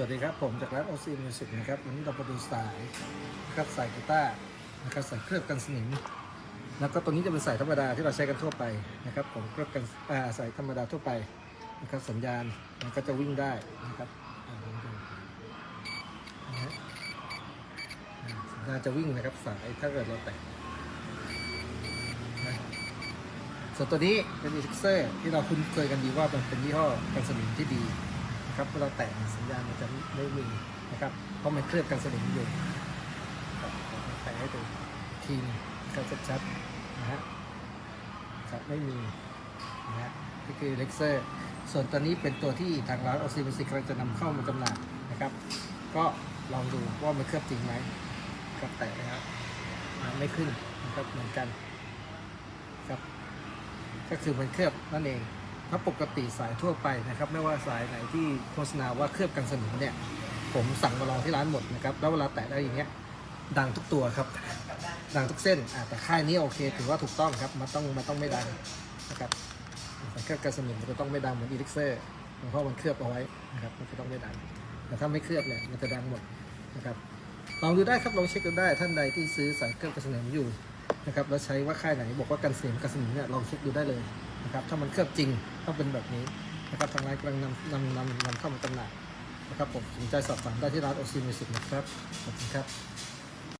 สวัสดีครับ ผมจากร้านโอซีมิวสิกนะครับ วันนี้เรามาดูสายนะครับสายกีตาร์นะครับสายเคลือบกันสนิม แล้วก็ตัวนี้จะเป็นสายธรรมดาที่เราใช้กันทั่วไปนะครับผมเคลือบกันอ่าสายธรรมดาทั่วไปนะครับสัญญาณมันก็จะวิ่งได้นะครับสัญญาณจะวิ่งนะครับสายถ้าเกิดเราแตะนะส่วนตัวนี้เป็นอีลิกเซอร์ที่เราคุ้นเคยกันดีว่ามันเป็นยี่ห้อกันสนิมที่ดี นะครับเมื่อเราแตะสัญญาณมันจะไม่มีนะครับเพราะมันเคลือบกันสนิมอยู่แตะให้ดูทีมก็ชัดๆนะฮะครับไม่มีนะฮะนี่คือเล็กเซอร์ส่วนตัวนี้เป็นตัวที่ทางร้านออซิมิสิกกำลังจะนำเข้ามาจำหน่ายนะครับ ก็ลองดูว่ามันเคลือบจริงไหมกับแตะนะครับไม่ขึ้นนะครับเหมือนกันครับก็คือมันเคลือบนั่นเอง ถ้าปกติสายทั่วไปนะครับ ไม่ว่าสายไหนที่โฆษณาว่าเคลือบกันสนิมเนี่ย ผมสั่งมาลองที่ร้านหมดนะครับ แล้วเวลาแตะได้อย่างเงี้ยดังทุกตัวครับ ดังทุกเส้นแต่ค่ายนี้โอเคถือว่าถูกต้องครับ มันต้องมันต้องไม่ดังนะครับสายเคลือบกันสนิมมันจะต้องไม่ดังเหมือนอีลิกเซอร์เพราะมันเคลือบเอาไว้นะครับ มันจะต้องไม่ดัง แต่ถ้าไม่เคลือบเนี่ยมันจะดังหมดนะครับ ลองดูได้ครับ ลองเช็คดูได้ ท่านใดที่ซื้อสายเคลือบกันสนิมอยู่นะครับ แล้วใช้ว่าค่ายไหนบอกว่ากันสนิมกันสนิมเนี่ย ลองเช็คดูได้เลยนะครับ ถ้ามันเคลือบจริง ต้องเป็นแบบนี้นะครับทางร้านกำลังนำนำนำนำเข้ามาจำหน่ายนะครับผมสนใจสอบถามได้ที่ร้านโอซีมิสิกนะครับขอบคุณครับ